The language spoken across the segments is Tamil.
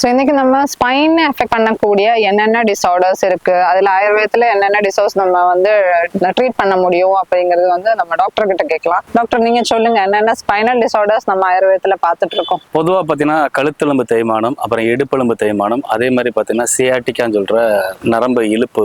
ஸோ இன்னைக்கு நம்ம ஸ்பைன் எஃபெக்ட் பண்ணக்கூடிய என்னென்ன டிசார்டர்ஸ் இருக்கு? அதில் ஆயுர்வேதத்தில் என்னென்ன டிசார்டர்ஸ் நம்ம வந்து ட்ரீட் பண்ண முடியும் அப்படிங்கிறது வந்து நம்ம டாக்டர் கிட்ட கேட்கலாம். டாக்டர் நீங்க சொல்லுங்க என்னென்ன ஸ்பைனல் டிசார்டர்ஸ் நம்ம ஆயுர்வேதத்தில் பார்த்துட்டு இருக்கோம்? பொதுவாக பார்த்தீங்கன்னா கழுத்தெலும்பு தேய்மானம் அப்புறம் இடுப்பெலும்பு தேய்மானம் அதே மாதிரி பார்த்தீங்கன்னா சியாட்டிக்கான்னு சொல்கிற நரம்பு இழுப்பு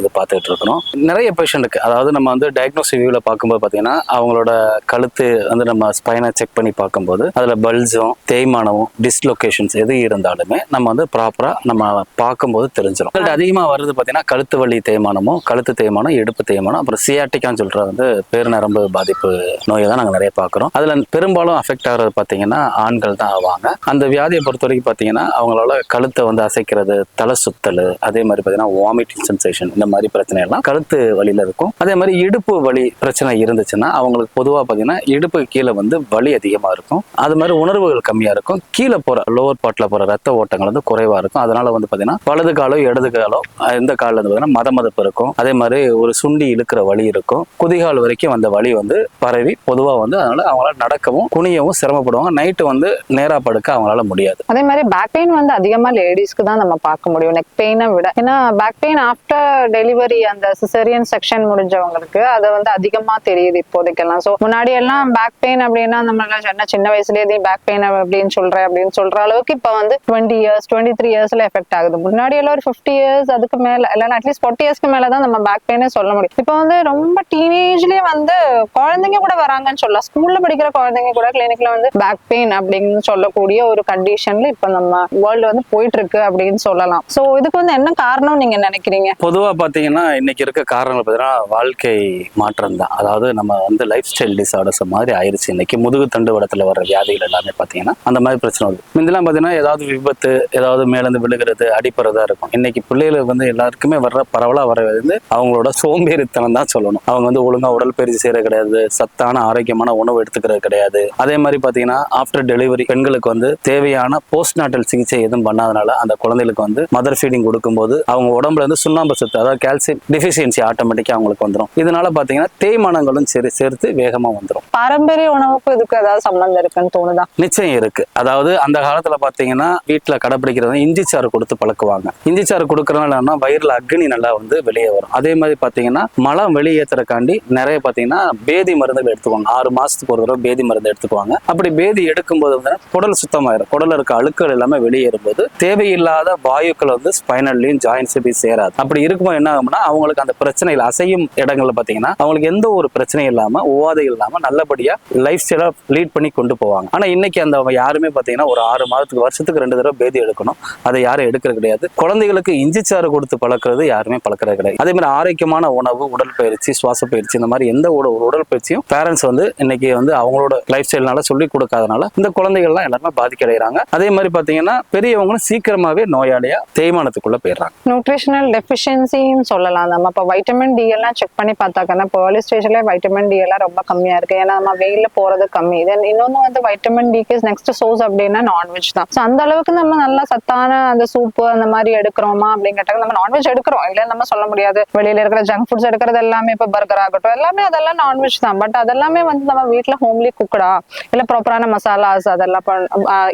இது பார்த்துட்டு இருக்கிறோம். நிறைய பேஷண்ட்டுக்கு அதாவது நம்ம வந்து டயக்னோஸ் வியூவில் பார்க்கும்போது பார்த்தீங்கன்னா அவங்களோட கழுத்து வந்து நம்ம ஸ்பைனை செக் பண்ணி பார்க்கும்போது அதில் பல்ஸும் தேய்மானமும் டிஸ்லொகேஷன்ஸ் எது இருந்தாலும் நம்ம வந்து ப்ராப்பராக நம்ம பார்க்கும்போது தெரிஞ்சிடும் அதிகமாக வருது பார்த்தீங்கன்னா கழுத்து வலி தேய்மானமும் கழுத்து தேய்மானம் இடுப்பு தேய்மானம் அப்புறம் சியாட்டிக்கான்னு சொல்கிற வந்து பேருநரம்பு பாதிப்பு நோயை தான் நாங்கள் நிறைய பார்க்குறோம். அதில் பெரும்பாலும் அஃபெக்ட் ஆகிறது பார்த்தீங்கன்னா ஆண்கள் தான் ஆவாங்க. அந்த வியாதியை பொறுத்த வரைக்கும் பார்த்தீங்கன்னா அவங்களால கழுத்தை வந்து அசைக்கிறது தலை சுத்தல் அதே மாதிரி பார்த்தீங்கன்னா வாமிட்டிங் சென்சேஷன் இந்த மாதிரி பிரச்சனை எல்லாம் கழுத்து வலியில் இருக்கும். அதே மாதிரி இடுப்பு வலி பிரச்சனை இருந்துச்சுன்னா அவங்களுக்கு பொதுவாக பார்த்தீங்கன்னா இடுப்பு கீழே வந்து வலி அதிகமாக இருக்கும். அது மாதிரி உணர்வுகள் கம்மியாக இருக்கும். கீழே போகிற லோவர் பார்ட்டில் போகிற ரத்த ஓட்டங்கள் வந்து குறைவாக இருக்கும். அதனால வந்து பாத்தீங்கன்னா வலது காலோ இடது காலோ இந்த காலில் வந்து பார்த்தீங்கன்னா மத மதப்பு இருக்கும். அதே மாதிரி ஒரு சுண்டி இழுக்கிற வழி இருக்கும். குதிகால் வரைக்கும் அந்த வழி வந்து பரவி பொதுவாக வந்து அதனால அவங்களால நடக்கவும் குனியவும் சிரமப்படுவாங்க. நைட்டு வந்து நேராக படுக்க அவங்களால முடியாது. அதே மாதிரி பேக் பெயின் வந்து அதிகமா லேடிஸ்க்கு தான் நம்ம பார்க்க முடியும். நெக் பெயினை விட. ஏன்னா பேக் பெயின் ஆஃப்டர் டெலிவரி அந்த சிசரியன் செக்ஷன் முடிஞ்சவங்களுக்கு அது வந்து அதிகமா தெரியுது இப்போதைக்கெல்லாம். ஸோ முன்னாடி எல்லாம் பேக் பெயின் அப்படின்னா நம்ம என்ன சின்ன வயசுலேயே பேக் பெயின் அப்படின்னு சொல்றேன் அப்படின்னு சொல்ற அளவுக்கு இப்போ வந்து டுவெண்ட்டி இயர்ஸ் டுவெண்ட்டி த்ரீ இயர்ஸ்ல எஃபெக்ட் ஆகுது. முன்னாடி எல்லாம் ஒரு ஃபிஃப்டி இயர்ஸ் அதுக்கு மேல இல்லைன்னா அட்லீஸ்ட் ஃபார்ட்டி இயர்ஸ்க்கு மேல தான் நம்ம பேக் பெயினே சொல்ல முடியும். இப்போ வந்து ரொம்ப டீனேஜ்லயே வந்து குழந்தைங்க கூட வராங்கன்னு சொல்லலாம். ஸ்கூல்ல படிக்கிற குழந்தைங்க கூட கிளினிக்ல வந்து பேக் பெயின் அப்படின்னு சொல்லக்கூடிய ஒரு கண்டிஷன்ல இப்போ நம்ம வேர்ல்டு வந்து போயிட்டு இருக்கு அப்படின்னு சொல்லலாம். சோ இதுக்கு வந்து என்ன காரணம் நீங்க நினைக்கிறீங்க? பொதுவாக பார்த்தீங்கன்னா இன்னைக்கு இருக்க காரணங்கள் பார்த்தீங்கன்னா வாழ்க்கை மாற்றம் தான். அதாவது நம்ம வந்து லைஃப் ஸ்டைல் டிசார்டர்ஸ் மாதிரி ஆயிருச்சு. இன்னைக்கு முதுகு தண்டு வடத்துல வர வியாதிகள் எல்லாமே பார்த்தீங்கன்னா அந்த மாதிரி பிரச்சனை வருது. முந்தெல்லாம் பார்த்தீங்கன்னா ஏதாவது விபத்து ஏதாவது மேலேருந்து விழுகிறது அடிப்படுறதா இருக்கும். இன்னைக்கு பிள்ளைகள் வந்து எல்லாருக்குமே வர்ற பரவலாக வர வந்து அவங்களோட சோம்பேறித்தனம் தான் சொல்லணும். அவங்க வந்து ஒழுங்காக உடற்பயிற்சி செய்யறது கிடையாது சத்தான ஆரோக்கியமான உணவு எடுத்துக்கிறது கிடையாது. அதே மாதிரி பார்த்தீங்கன்னா ஆஃப்டர் டெலிவரி பெண்களுக்கு வந்து தேவையான போஸ்ட் நாட்டல் சிகிச்சை எதுவும் பண்ணாதனால அந்த குழந்தைகளுக்கு வந்து மதர் ஃபீடிங் கொடுக்கும்போது அவங்க உடம்புல இருந்து சுண்ணாம்பு சத்து அதாவது கால்சியம் டிஃபிஷியன்சி ஆட்டோமேட்டிக்காக அவங்களுக்கு வந்துடும் இதனால பார்த்தீங்கன்னா தேய்மானங்களும் சரி சேர்த்து வேகமாக வந்துடும் பாரம்பரிய உணவுக்கும் இதுக்கு ஏதாவது சம்பந்தம் இருக்குன்னு தோணுதா? நிச்சயம் இருக்கு. அதாவது அந்த காலத்துல பாத்தீங்கன்னா வீட்டுல கடைப்பிடிக்கிறது இஞ்சி சாறு கொடுத்து பழக்குவாங்க. இஞ்சி சாறு கொடுக்கறதுனால வயிறுல அக்னி நல்லா வந்து வெளியே வரும். அதே மாதிரி பாத்தீங்கன்னா மலம் வெளியேற்றுறக்காண்டி நிறைய பாத்தீங்கன்னா பேதி மருந்துகள் எடுத்துக்குவாங்க. ஆறு மாசத்துக்கு ஒரு தடவை பேதி மருந்து எடுத்துக்குவாங்க. அப்படி பேதி எடுக்கும்போது வந்து குடல் சுத்தமாயிரும். குடல்ல இருக்க அழுக்கள் எல்லாமே வெளியேறும் போது தேவையில்லாத வாயுக்கள் வந்து ஸ்பைனல்லையும் ஜாயின்ஸ்லையும் சேராது. அப்படி இருக்கும்போது என்ன ஆகும்னா அவங்களுக்கு அந்த பிரச்சனைகள் அசையும் இடங்கள்ல பாத்தீங்கன்னா அவங்களுக்கு எந்த ஒரு பிரச்சனையும் இல்லாம உவாதைகள் இல்லாம நல்லபடியா லைஃப் ஸ்டைலாக லீட் பண்ணி கொண்டு போவாங்க. ஆனா இன்னைக்கு அந்த யாருமே பாத்தீங்கன்னா ஒரு ஆறு மாதத்துக்கு வருஷத்துக்கு ரெண்டு தடவை பேதி எடுக்கணும். அதை யாரும் எடுக்கிறது கிடையாது. குழந்தைகளுக்கு இஞ்சி சாறு கொடுத்து பழக்கிறது யாருமே பழக்கிறது கிடையாது. அதே மாதிரி ஆரோக்கியமான உணவு உடற்பயிற்சி சுவாச பயிற்சி இந்த மாதிரி எந்த ஒரு ஒரு உடற்பயிற்சியும் பேரண்ட்ஸ் வந்து இன்னைக்கு வந்து அவங்களோட லைஃப் ஸ்டைல்னால சொல்லி கொடுக்காதனால இந்த குழந்தைகள்லாம் எல்லாருமே பாதிக்கடைகிறாங்க. அதே மாதிரி பாத்தீங்கன்னா பெரியவங்களும் சீக்கிரமாவே நோயாளியா தேய்மானத்துக்குள்ள போயிடுறாங்க. நியூட்ரிஷனல் டெஃபிஷியன்சின்னு சொல்லலாம். நம்ம இப்போ வைட்டமின் டி எல்லாம் செக் பண்ணி பார்த்தாக்கன்னா இப்போ ஏர்லி ஸ்டேஜ்ல வைட்டமின் டி எல்லாம் ரொம்ப கம்மியா இருக்கு. ஏன்னா நம்ம வெயில போறது கம்மி. தென் இன்னொன்று வந்து வைட்டமின் டிக்கு நெக்ஸ்ட் சோர்ஸ் அப்படின்னா நான்வெஜ் தான். ஸோ அந்த அளவுக்கு நம்ம நல்லா சத்தான அந்த சூப்பு அந்த மாதிரி எடுக்கிறோமா அப்படின்னு கேட்டாங்க நம்ம நான்வெஜ் எடுக்கிறோம். இல்லை நம்ம சொல்ல முடியாது. வெளியில இருக்கிற ஜங்க் ஃபுட்ஸ் எடுக்கிறது எல்லாமே இப்போ பர்கர் ஆகட்டும் எல்லாமே அதெல்லாம் நான்வெஜ் தான். பட் அதெல்லாமே வந்து நம்ம வீட்டில் ஹோம்லி குக்கடா இல்லை ப்ராப்பரான மசாலாஸ் அதெல்லாம்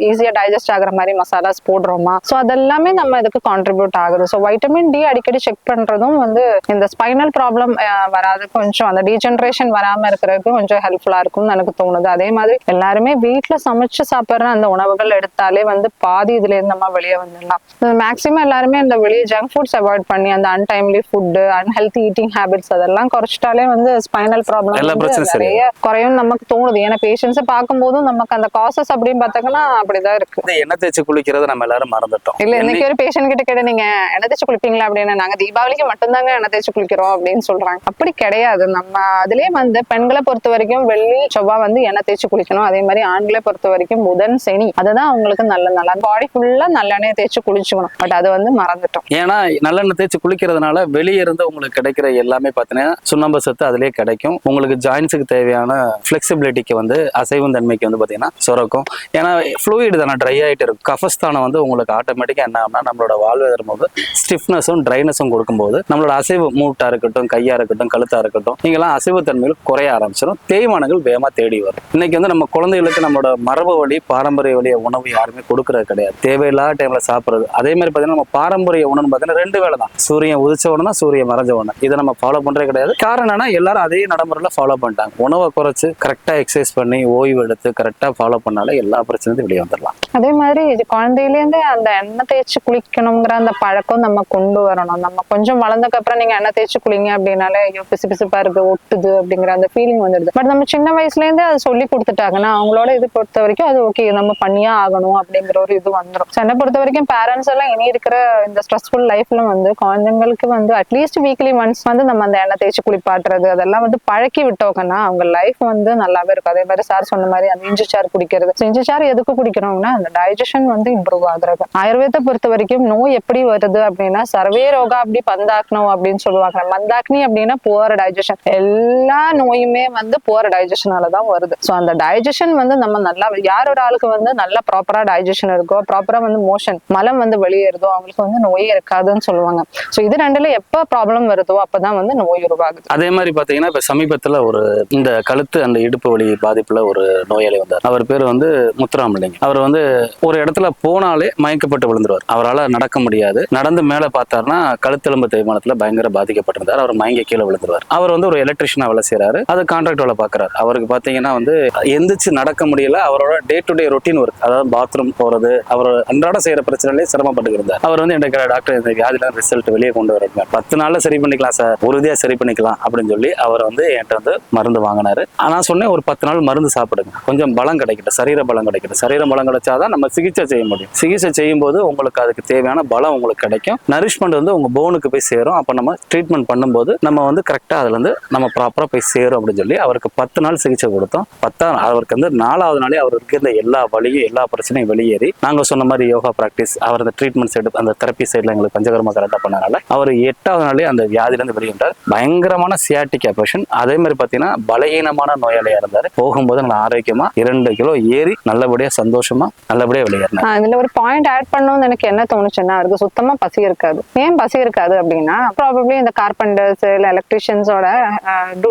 ஈஸியாக டைஜஸ்ட் ஆகுற மாதிரி மசாலாஸ் போடுறோமா? ஸோ அதெல்லாமே நம்ம இதுக்கு கான்ட்ரிபியூட் ஆகுது. ஸோ வைட்டமின் டி அடிக்கடி செக் பண்றதும் வந்து இந்த ஸ்பைனல் ப்ராப்ளம் வராது. கொஞ்சம் அந்த டீஜென்ரேஷன் வராம இருக்கிறதுக்கு கொஞ்சம் ஹெல்ப்ஃபுல்லா இருக்கும்னு எனக்கு தோணுது. அதே மாதிரி எல்லாருமே வீட்டில் சமைச்சு சாப்பிடுற அந்த உணவுகள் எடுத்தாலே வந்து பாதி இதுல இருந்து நம்ம வெளியே வந்துடலாம். மேக்சிமம் எல்லாருமே இந்த வெளியே ஜங்க் ஃபுட்ஸ் அவாய்ட் பண்ணி அந்த untimely food unhealthy eating habits அதெல்லாம் குறைச்சிட்டாலே வந்து ஸ்பைனல் ப்ராப்ளம் நிறைய குறையும் நமக்கு தோணுது. ஏன்னா பேஷண்ட்ஸ் பார்க்கும்போதும் நமக்கு அந்த காசஸ் அப்படின்னு பார்த்தாங்கன்னா அப்படிதான் இருக்கு. இந்த எண்ணெய் தேய்ச்சி குளிக்கிறத நம்ம எல்லாரும் மறந்துட்டோம். இல்ல இன்னைக்கு ஒரு பேஷண்ட் கிட்ட கேட்ட நீங்க எண்ணெய் தேய்ச்சி குளிப்பீங்களா? அப்படின்னு. நாங்க தீபாவளிக்கு மட்டும்தாங்க எண்ணெய் தேய்ச்சி குளிக்கிறோம் அப்படின்னு சொல்றாங்க. அப்படி கிடையாது. நம்ம அதுலயே வந்து பெண்களை பொறுத்த வரைக்கும் வெள்ளி செவ்வாய் வந்து எண்ணெய் தேய்ச்சி குளிக்கணும். அதே மாதிரி ஆண்களை பொறுத்த வரைக்கும் புதன் சனி அதுதான் அவங்களுக்கு நல்ல நல்லா பாடி ஃபுல்லா நல்லெண்ணெய் தேய்ச்சி குளிச்சுக்கணும். பட் அது வந்து மறந்துட்டோம். ஏன்னா நல்லெண்ணெய் தேய்ச்சி குளிக்கிறதுனால வெளியே இருந்து உங்களுக்கு கிடைக்கிற எல்லாமே பார்த்தீங்கன்னா சுண்ணாம்பு சத்து அதுலயே கிடைக்கும். உங்களுக்கு ஜாயின்ஸுக்கு தேவையான ஃபிளெக்சிபிலிட்டிக்கு வந்து அசைவும் தன்மைக்கு வந்து பார்த்தீங்கன்னா சுரக்கும். ஏன்னா ஃப்ளூயிட் தானே ட்ரை ஆகிட்டு இருக்கும் கஃபஸ்தானம் வந்து உங்களுக்கு ஆட்டோமேட்டிக்காக என்ன ஆகும்னா நம்மளோட வாழ்வதற்கு போது ஸ்டிஃப்னஸும் ட்ரைனஸும் கொடுக்கும்போது நம்மளோட அசைவு மூட்டாக இருக்கட்டும் கையாக இருக்கட்டும் கழுத்தாக இருக்கட்டும் நீங்களாம் அசைவு தன்மைகள் குறைய ஆரம்பிச்சிடும் தேய்மானங்கள் வேகமாக தேடி வரும். இன்னைக்கு வந்து நம்ம குழந்தைகளுக்கு நம்மளோட மரபு வழி பாரம்பரிய வழிய உணவு யாருமே கொடுக்கறது கிடையாது. தேவையில்லாத டைம்ல சாப்பிடுறது. அதே மாதிரி பார்த்தீங்கன்னா நம்ம பாரம்பரிய உணவுன்னு பார்த்தீங்கன்னா ரெண்டு வேளை தான். சூரியன் உதிச்ச உடனே தான் சூரியன் மறைஞ்ச உடனே. இதை நம்ம ஃபாலோ பண்றே கிடையாது. காரணம் என்னன்னா எல்லாரும் அதே நடைமுறையில் ஃபாலோ பண்ணிட்டாங்க. உணவை குறைச்சு கரெக்டாக எக்ஸசைஸ் பண்ணி ஓய்வு எடுத்து கரெக்டாக ஃபாலோ பண்ணாலே எல்லா பிரச்சனையும் வெளியே வந்துடலாம் அதே மாதிரி இது குழந்தையிலேருந்தே அந்த எண்ணெய் தேய்ச்சி குளிக்கணுங்கிற அந்த பழக்கம் நம்ம கொண்டு வரணும். நம்ம கொஞ்சம் வளர்ந்ததுக்கு அப்புறம் நீங்க எண்ணெய் தேய்ச்சி குளிங்க அப்படின்னாலே ஐயோ பிசு பிசுப்பா இருக்கு ஒட்டுது அப்படிங்கிற அந்த ஃபீலிங் வந்துடுது. பட் நம்ம சின்ன வயசுல இருந்தே அதை சொல்லி கொடுத்துட்டாங்கன்னா அவங்களோட இது பொறுத்த வரைக்கும் அது ஓகே நம்ம பண்ணியே ஆகணும் அப்படிங்கிற ஒரு இது வந்துடும் ஸோ என்னை பொறுத்த வரைக்கும் பேரண்ட்ஸ் எல்லாம் இனி இருக்கிற இந்த ஸ்ட்ரெஸ்ஃபுல் லைஃப்ல வந்து குழந்தைங்களுக்கு வந்து அட்லீஸ்ட் வீக்லி ஒன்ஸ் வந்து நம்ம அந்த எண்ணெய் தேய்ச்சி குளிப்பாட்டுறது அதெல்லாம் வந்து பழக்கி விட்டோங்கன்னா அவங்க லைஃப் வந்து நல்லாவே இருக்கும். அதே மாதிரி சார் சொன்ன மாதிரி அந்த இஞ்சி சாறு குடிக்கிறது. இஞ்சி சாறு எதுக்கு குடிக்கிறோம்னா அந்த டைஜஷன் வந்து இம்ப்ரூவ் ஆகுறது. ஆயுர்வேதத்தை பொறுத்த வரைக்கும் நோய் எப்படி வருது அப்படின்னா சர்வே ரோகா அப்படி பந்தாக்கணும் அப்படின்னு சொல்லுவாங்க. மந்தாக்னி அப்படின்னா போற டைஜஷன் எல்லா நோயுமே வந்து போற டைஜஷனால தான் வருது. ஸோ அந்த டைஜஷன் வந்து நம்ம நல்லா யார் ஒரு ஆளுக்கு வந்து நல்லா ப்ராப்பரா டைஜஷன் இருக்கோ ப்ராப்பரா வந்து மோஷன் மலம் வந்து வெளியேறுதோ அவங்களுக்கு வந்து நோயே இருக்காதுன்னு சொல்லுவாங்க. ஸோ இது ரெண்டுல எப்போ ப்ராப்ளம் வருதோ அப்பதான் வந்து நோய் உருவாகுது. அதே மாதிரி பாத்தீங்கன்னா இப்போ சமீபத்துல ஒரு இந்த கழுத்து அந்த இடுப்பு வழி பாதிப்புல ஒரு நோயாளி வந்தார். அவர் பேர் வந்து முத்துராமலிங்கம். அவர் வந்து ஒரு இடத்துல போனாலே மயக்கப்பட்டு விழுந்துருவார். அவரால் நடக்க முடியாது. நடந்து மேலே பார்த்தாருன்னா கழுத்தெலும்பு தேய்மானத்தில் பயங்கர பாதிக்கப்பட்டிருந்தார். அவர் மயங்கி கீழே விழுந்துருவார். அவர் வந்து ஒரு எலக்ட்ரிஷியனாக வேலை செய்கிறாரு அது கான்ட்ராக்ட் வேலை பார்க்குறாரு அவருக்கு பார்த்தீங்கன்னா வந்து எந்திரிச்சு நடக்க முடியல. அவரோட day to day routine work அதாவது பாத்ரூம் போகிறது அவர் அன்றாட செய்கிற பிரச்சனையிலே சிரமப்பட்டு இருந்தார் அவர் வந்து என்கிட்ட டாக்டர் இந்த வியாதியில ரிசல்ட் வெளியே கொண்டு வரீங்க பத்து நாள்ல சரி பண்ணிக்கலாம் சார். உறுதியாக சரி பண்ணிக்கலாம். அப்படின்னு சொல்லி அவர் வந்து என்கிட்ட வந்து மருந்து வாங்கினாரு. நான் சொன்னேன் ஒரு பத்து நாள் மருந்து சாப்பிடுங்க. கொஞ்சம் பலம் கிடைக்கட்டும். சரீர பலம் கிடைக்கட்டும். சரீர பலம் கிடைச்சாதான் நம்ம சிகிச்சை செய்ய முடியும். சிகிச்சை செய்யும் போது உங்களுக்கு அதுக்கு தேவையான பலம் உங்களுக்கு கிடைக்கும். நரிஷ்மெண்ட் வந்து உங்க போனுக்கு போய் சேரும். அப்போ நம்ம ட்ரீட்மெண்ட் பண்ணும்போது நம்ம வந்து கரெக்டாக அதுல இருந்து நம்ம ப்ராப்பராக போய் சேரும். அப்படின்னு சொல்லி அவருக்கு பத்து நாள் சிகிச்சை கொடுத்தோம். பத்தாம் அவருக்கு வந்து நாலாவது நாளே அவருக்கு இருந்த எல்லா வழியும் எல்லா பிரச்சனையும் வெளியேறி நாங்க சொன்ன மாதிரி யோகா ப்ராக்டிஸ் அவர் அந்த ட்ரீட்மெண்ட் சைடு அந்த தெரப்பி சைடில் எங்களுக்கு பஞ்சகர்மா கரெக்டாக பண்ணனால அவர் எட்டாவது நாளே அந்த வியாதியிலேருந்து வெளியிட்டார் பயங்கரமான சியாட்டிக் ஆப்ரேஷன் அதே மாதிரி பார்த்தீங்கன்னா பலகீனமான நோயாளியாக இருந்தார். போகும்போது நல்லா ஆரோக்கியமாக இரண்டு கிலோ ஏறி நல்லபடியாக சந்தோஷமாக நல்லபடியாக வெளியேறினார். இதில் ஒரு பாயிண்ட் ஆட் பண்ணணும்னு எனக்கு என்ன தோணுச்சுன்னா அவருக்கு சுத்தமாக பசி இருக்காது. ஏன் பசி இருக்காது அப்படின்னா ப்ராபப்ளி இந்த கார்பெண்டர்ஸ் இல்லை எலக்ட்ரிஷியன்ஸோட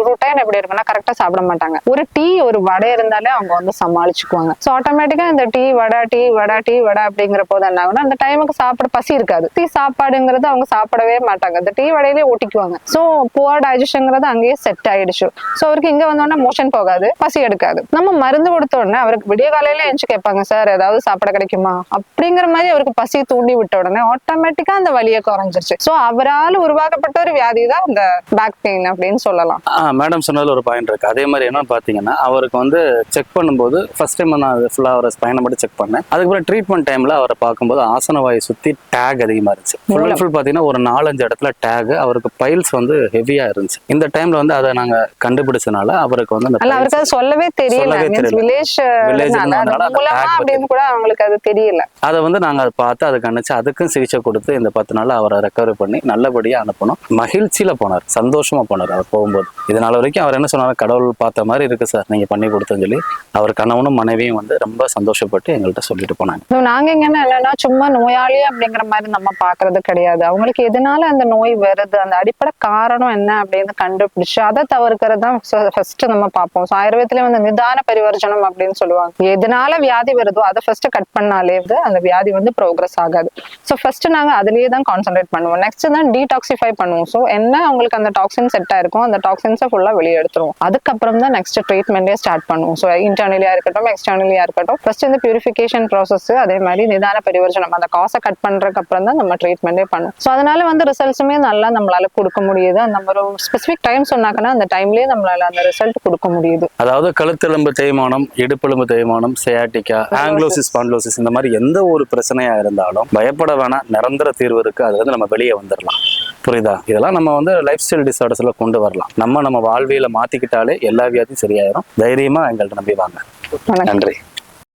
ருட்டைன் எப்படி இருக்குன்னா கரெக்டாக சாப்பிட மாட்டாங்க. ஒரு டீ ஒரு வடை இருந்தாலே அவங்க வந்து சமாளிச்சுக்குவாங்க. ஸோ ஆட்டோமேட்டிக்காக இந்த tea vada tea vada tea vada அப்படிங்கிற போது என்ன ஆகும்னா அந்த டைமுக்கு சாப்பிட பசி இருக்காது. டீ சாப்பாடுங்கிறது அவங்க சாப்பிடவே மாட்டாங்க. அந்த டீ வடையிலே ஓட்டிக்குவாங்க ஸோ புவர் டைஜஷன்ங்கிறது அங்கேயே செட் ஆயிடுச்சு. ஸோ அவருக்கு இங்க வந்தோடனே மோஷன் போகாது பசி எடுக்காது. நம்ம மருந்து கொடுத்த உடனே அவருக்கு விடிய காலையில எஞ்சி கேட்பாங்க சார் ஏதாவது சாப்பிட கிடைக்குமா? அப்படிங்கிற மாதிரி அவருக்கு பசி தூண்டி விட்ட உடனே ஆட்டோமேட்டிக்கா அந்த வலியை குறைஞ்சிருச்சு. ஸோ அவரால் உருவாக்கப்பட்ட ஒரு வியாதி தான் இந்த பேக் பெயின் அப்படின்னு சொல்லலாம். மேடம் சொன்னதுல ஒரு பாயிண்ட் இருக்கு. அதே மாதிரி என்னன்னு பார்த்தீங்கன்னா அவருக்கு வந்து செக் பண்ணும்போது ஃபர்ஸ்ட் டைம் நான் ஃபுல்லாக அவரை ஸ்பைனை மட்டும் செக் பண்ணேன். அதுக்கப்புறம் ட்ரீட்மெண்ட் டைம்ல அவரை பார்க்கும்போது ஆசன வாயை சுற்றி டேக் அதிகமாக இருந்துச்சு ஃபுல் அண்ட் ஃபுல் பார்த்தீங்கன்னா ஒரு நாலஞ்சு இடத்துல டேக் அவருக்கு பைல்ஸ் வந்து ஹெவியாக இருந்துச்சு. இந்த டைம்ல வந்து அதை நாங்கள் கண்டுபிடிச்சனால அவருக்கு வந்து அவருக்கு அது சொல்லவே தெரியல. வில்லேஜ் கூட அவங்களுக்கு அது தெரியல. அதை வந்து நாங்கள் அதை பார்த்து அதை கணிச்சு அதுக்கும் சிகிச்சை கொடுத்து இந்த பத்து நாள் அவரை ரெக்கவரி பண்ணி நல்லபடியாக அனுப்பணும். மகிழ்ச்சியில் போனார் சந்தோஷமா போனார் அவர் போகும்போது. இதனால வரைக்கும் அவர் என்ன சொன்னார்? கடவுள் பார்த்த மாதிரி இருக்கு சார் நீங்கள் பண்ணி கொடுத்தேன்னு சொல்லி அவர் கணவனும் மனைவியும் வந்து ரொம்ப சந்தோஷப்பட்டு எங்கள்கிட்ட சொல்லிட்டு போனாங்க. நாங்க இங்க என்னன்னா சும்மா நோயாளி அப்படிங்கிற மாதிரி நம்ம பாக்குறது கிடையாது. அவங்களுக்கு எதனால அந்த நோய் வருது? அந்த அடிப்படை காரணம் என்ன அப்படின்னு கண்டுபிடிச்சு அதை தவிர்க்கிறது தான் ஃபர்ஸ்ட் நம்ம பார்ப்போம். ஸோ ஆயுர்வேதத்துல வந்து நிதான பரிவர்ஜனம் அப்படின்னு சொல்லுவாங்க. எதனால வியாதி வருதோ அதை ஃபர்ஸ்ட் கட் பண்ணாலே வந்து அந்த வியாதி வந்து ப்ரோக்ரஸ் ஆகாது. ஸோ ஃபர்ஸ்ட் நாங்க அதுலயே தான் கான்சென்ட்ரேட் பண்ணுவோம். நெக்ஸ்ட் தான் டீடாக்சிஃபை பண்ணுவோம். ஸோ என்ன அவங்களுக்கு அந்த டாக்ஸின் செட் ஆயிருக்கும் அந்த டாக்ஸின்ஸை ஃபுல்லா வெளியே எடுத்துருவோம். அதுக்கப்புறம் தான் நெக்ஸ்ட் ட்ரீட்மெண்ட்டே ஸ்டார்ட் பண்ணுவோம். ஸோ இன்டர்னலியா இருக்கட்டும் எக்ஸ்டர்னலியா இருக்கட்டும். ஃபர்ஸ்ட் இந்த பியூரிஃபிகேஷன் ப்ராசஸ் அதே மாதிரி நிதான பரிவர்ஜனம் அந்த காசை கட் பண்றதுக்கு அப்புறம் தான் நம்ம ட்ரீட்மெண்ட்டே பண்ணுவோம் ஸோ அதனால வந்து ரிசல்ட்ஸுமே நல்லா நம்மளால கொடுக்க முடியுது. அந்த ஒரு ஸ்பெசிஃபிக் டைம் சொன்னாங்கன்னா அந்த டைம்லயே நம்மளால அந்த ரிசல்ட் கொடுக்க முடியுது. அதாவது கழுத்தெலும்பு தேய்மானம் இடுப்பெலும்பு தேய்மானம் சியாட்டிக்கா ஆங்கிலோசிஸ் பாண்டலோசிஸ் இந்த மாதிரி எந்த ஒரு பிரச்சனையா இருந்தாலும் பயப்பட வேணாம். நிரந்தர தீர்வு இருக்கு. அதுல இருந்து நம்ம வெளியே வந்துடலாம் புரியுதா? இதெல்லாம் நம்ம வந்து லைஃப் ஸ்டைல் டிசார்டர்ஸ்ல கொண்டு வரலாம். நம்ம நம்ம வாழ்வியல மாத்திக்கிட்டாலே எல்லா வியாதியும் சரியாயிரும். தைரியமா எங்கள்கிட்ட நம்பி வாங்க நன்றி.